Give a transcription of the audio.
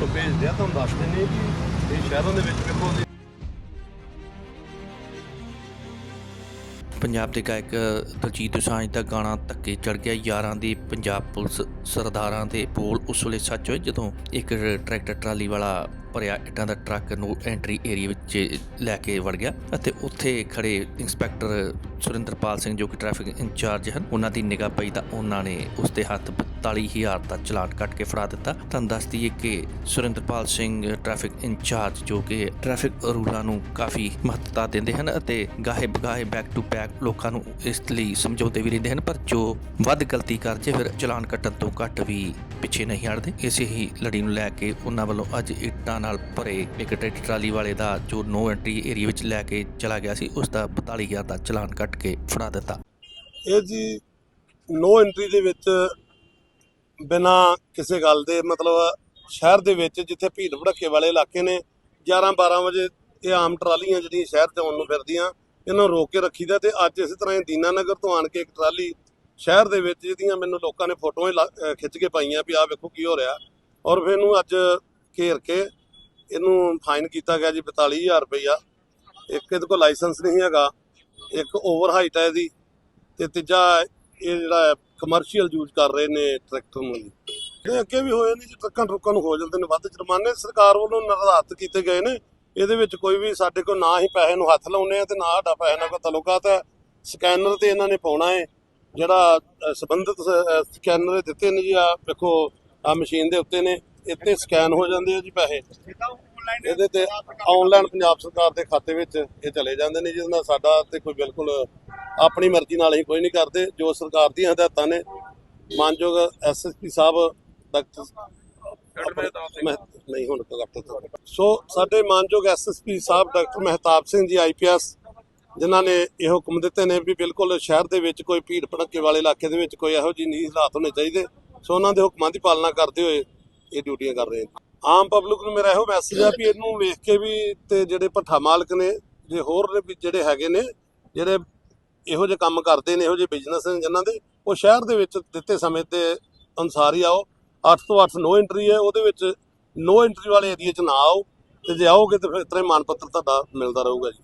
ਕਰਦੇ ਨੇ ਕਿ ਇਹ ਸ਼ਹਿਰਾਂ ਦੇ ਵਿੱਚ ਵੇਖੋ ਪੰਜਾਬ ਦੇ ਗਾਇਕ ਦਲਜੀਤ ਦੁਸਾਂਝ ਦਾ ਗਾਣਾ ਧੱਕੇ ਚੜ ਗਿਆ। ਯਾਰਾਂ ਦੀ ਪੰਜਾਬ ਪੁਲਿਸ ਸਰਦਾਰਾਂ ਦੇ ਬੋਲ ਉਸ ਵੇਲੇ ਸੱਚ ਹੋਏ ਜਦੋਂ ਇੱਕ ਟਰੈਕਟਰ ਟਰਾਲੀ ਵਾਲਾ ਭਰਿਆ ਇੱਟਾਂ ਦਾ ਟਰੱਕ ਨੂੰ ਐਂਟਰੀ ਏਰੀਆ ਵਿੱਚ ਲੈ ਕੇ ਵੜ ਗਿਆ ਅਤੇ ਉੱਥੇ ਖੜੇ ਇੰਸਪੈਕਟਰ ਸੁਰਿੰਦਰਪਾਲ ਸਿੰਘ ਜੋ ਕਿ ਟ੍ਰੈਫਿਕ ਇੰਚਾਰਜ ਹਨ, ਉਹਨਾਂ ਦੀ ਨਿਗਾਹ ਪਈ ਤਾਂ ਉਹਨਾਂ ਨੇ ਉਸ ਦੇ ਹੱਥ 42000 ਦਾ ਚਲਾਨ ਕੱਟ ਕੇ ਫੜਾ ਦਿੱਤਾ। ਤੁਹਾਨੂੰ ਦੱਸ ਦਈਏ ਕਿ ਸੁਰਿੰਦਰਪਾਲ ਸਿੰਘ ਟ੍ਰੈਫਿਕ ਇੰਚਾਰਜ ਜੋ ਕਿ ਟ੍ਰੈਫਿਕ ਰੂਲਾਂ ਨੂੰ ਕਾਫੀ ਮਹੱਤਤਾ ਦਿੰਦੇ ਹਨ ਅਤੇ ਗਾਹੇ ਬਗਾਹੇ ਬੈਕ ਟੂ ਬੈਕ ਲੋਕਾਂ ਨੂੰ ਇਸ ਲਈ ਸਮਝਾਉਂਦੇ ਵੀ ਰਹਿੰਦੇ ਹਨ, ਪਰ ਜੋ ਵੱਧ ਗਲਤੀ ਕਰ ਜੇ ਫਿਰ ਚਲਾਨ ਕੱਟਣ ਤੋਂ ਘੱਟ ਵੀ ਪਿੱਛੇ ਨਹੀਂ ਹਟਦੇ। ਇਸੇ ਹੀ ਲੜੀ ਨੂੰ ਲੈ ਕੇ ਉਹਨਾਂ ਵੱਲੋਂ ਅੱਜ ਇੱਟਾਂ ਨਾਲ ਭਰੇ ਇੱਕ ਟਰੈਕਟਰ ਟਰਾਲੀ ਵਾਲੇ ਦਾ ਜੋ ਨੋ ਐਂਟਰੀ ਏਰੀਆ ਵਿੱਚ ਲੈ ਕੇ ਚਲਾ ਗਿਆ ਸੀ, ਉਸ ਦਾ 42000 ਦਾ ਚਲਾਨ ਕੱਟ ਕੇ ਫੜਾ ਦਿੱਤਾ। ਇਹ ਜੀ ਨੋ ਐਂਟਰੀ ਦੇ ਵਿੱਚ ਬਿਨਾ ਕਿਸੇ ਗੱਲ ਦੇ, ਮਤਲਬ ਸ਼ਹਿਰ ਦੇ ਵਿੱਚ ਜਿੱਥੇ ਭੀੜ ਭੜੱਕੇ ਵਾਲੇ ਇਲਾਕੇ ਨੇ 11 12 ਵਜੇ ਇਹ ਆਮ ਟਰਾਲੀਆਂ ਜਿਹੜੀਆਂ ਸ਼ਹਿਰ ਚ ਆਉਣ ਨੂੰ ਫਿਰਦੀਆਂ, ਇਹਨਾਂ ਨੂੰ ਰੋਕ ਕੇ ਰੱਖੀਦਾ ਤੇ ਅੱਜ ਇਸੇ ਤਰ੍ਹਾਂ ਹੀ ਦੀਨਾਨਗਰ ਤੋਂ ਆਣ ਕੇ ਇੱਕ ਟਰਾਲੀ ਸ਼ਹਿਰ ਦੇ ਵਿੱਚ ਜਿਹਦੀਆਂ ਮੈਨੂੰ ਲੋਕਾਂ ਨੇ ਫੋਟੋਆਂ ਲਾ- ਖਿੱਚ ਕੇ ਪਾਈਆਂ ਵੀ ਆਹ ਵੇਖੋ ਕੀ ਹੋ ਰਿਹਾ। ਔਰ ਫਿਰ ਇਹਨੂੰ ਅੱਜ ਘੇਰ ਕੇ ਇਹਨੂੰ ਫਾਈਨ ਕੀਤਾ ਗਿਆ ਜੀ 42000 ਰੁਪਈਆ। ਇੱਕ ਇਹਦੇ ਕੋਲ ਲਾਇਸੈਂਸ ਨਹੀਂ ਹੈਗਾ। ਇੱਕ ਓਵਰ ਹਾਈਟ ਹੈ ਇਹਦੀ ਤੇ ਤੀਜਾ ਇਹ ਜਿਹੜਾ ਕਮਰਸ਼ੀਅਲ ਯੂਜ਼ ਕਰ ਰਹੇ ਨੇ ਟਰੈਕਟਰ ਨੂੰ ਜੀ। ਇਹ ਅੱਗੇ ਵੀ ਹੋਏ ਨੇ ਜੀ, ਟਰੱਕਾਂ ਟਰੁੱਕਾਂ ਨੂੰ ਹੋ ਜਾਂਦੇ ਨੇ ਵੱਧ ਜੁਰਮਾਨੇ। ਸਰਕਾਰ ਵੱਲੋਂ ਨਿਰਧਾਰਤ ਕੀਤੇ ਗਏ ਨੇ। ਇਹਦੇ ਵਿੱਚ ਕੋਈ ਵੀ ਸਾਡੇ ਕੋਲ ਨਾ ਹੀ ਪੈਸੇ ਨੂੰ ਹੱਥ ਲਾਉਨੇ ਆ ਤੇ ਨਾ ਸਾਡਾ ਪੈਸੇ ਨਾਲ ਕੋਈ ਤਲੁਕਾਤ ਹੈ। ਸਕੈਨਰ ਤੇ ਇਹਨਾਂ ਨੇ ਪਾਉਣਾ ਹੈ। ਜਿਹੜਾ ਸੰਬੰਧਿਤ ਸਕੈਨਰ ਦਿੱਤੇ ਨੇ ਜੀ ਆ ਵੇਖੋ ਆ ਮਸ਼ੀਨ ਦੇ ਉੱਤੇ ਨੇ ਇੱਥੇ ਸਕੈਨ ਹੋ ਜਾਂਦੇ ਆ ਜੀ ਪੈਸੇ। ਇਹਦੇ ਤੇ ਆਨਲਾਈਨ ਪੰਜਾਬ ਸਰਕਾਰ ਦੇ ਖਾਤੇ ਵਿੱਚ ਇਹ ਚਲੇ ਜਾਂਦੇ ਨੇ ਜਿਹਦੇ ਨਾਲ ਸਾਡਾ ਤੇ ਕੋਈ ਬਿਲਕੁਲ ਆਪਣੀ ਮਰਜ਼ੀ ਨਾਲ ਹੀ ਕੋਈ ਨਹੀਂ ਕਰਦੇ ਜੋ ਸਰਕਾਰ ਦੀਆਂ ਹਦਾਇਤਾਂ ਨੇ ਮਾਨਯੋਗ ਐਸਐਸਪੀ ਸਾਹਿਬ ਡਾਕਟਰ ਨਹੀਂ ਹੁਣ ਡਾਕਟਰ ਸੋ ਸਾਡੇ ਮਾਨਯੋਗ ਐਸਐਸਪੀ ਸਾਹਿਬ ਡਾਕਟਰ ਮਹਿਤਾਬ ਸਿੰਘ ਜੀ ਆਈਪੀਐਸ ਜਿਨ੍ਹਾਂ ਨੇ ਇਹ ਹੁਕਮ ਦਿੱਤੇ ਨੇ ਵੀ ਬਿਲਕੁਲ ਸ਼ਹਿਰ ਦੇ ਵਿੱਚ ਕੋਈ ਭੀੜ ਭੜੱਕੇ ਵਾਲੇ ਇਲਾਕੇ ਦੇ ਵਿੱਚ ਕੋਈ ਇਹੋ ਜਿਹੀ ਨਹੀਂ ਹਾਲਾਤ ਹੋਣੇ ਚਾਹੀਦੇ। ਸੋ ਉਹਨਾਂ ਦੇ ਹੁਕਮਾਂ ਦੀ ਪਾਲਣਾ ਕਰਦੇ ਹੋਏ ਇਹ ਡਿਊਟੀਆਂ ਕਰ ਰਹੇ ਨੇ। ਆਮ ਪਬਲਿਕ ਨੂੰ ਮੇਰਾ ਇਹੋ ਮੈਸੇਜ ਆ ਵੀ ਇਹਨੂੰ ਵੇਖ ਕੇ ਵੀ ਤੇ ਜਿਹੜੇ ਭੱਠਾ ਮਾਲਕ ਨੇ, ਜੇ ਹੋਰ ਵੀ ਜਿਹੜੇ ਹੈਗੇ ਨੇ, ਜਿਹੜੇ ਇਹੋ ਜਿਹੇ ਕੰਮ ਕਰਦੇ ਨੇ, ਇਹੋ ਜਿਹੇ ਬਿਜ਼ਨਸ ਨੇ ਜਿਨ੍ਹਾਂ ਦੇ, ਉਹ ਸ਼ਹਿਰ ਦੇ ਵਿੱਚ ਦਿੱਤੇ ਸਮੇਂ ਤੇ ਅਨੁਸਾਰ ਹੀ ਆਓ। 8 ਤੋਂ 8 ਨੋ ਐਂਟਰੀ ਹੈ, ਉਹਦੇ ਵਿੱਚ ਨੋ ਐਂਟਰੀ ਵਾਲੇ ਏਰੀਆ 'ਚ ਨਾ ਆਓ ਤੇ ਜੇ ਆਓਗੇ ਤਾਂ ਫਿਰ ਇਤਰੇ ਮਾਨ ਪੱਤਰ ਤੁਹਾਡਾ ਮਿਲਦਾ ਰਹੂਗਾ ਜੀ।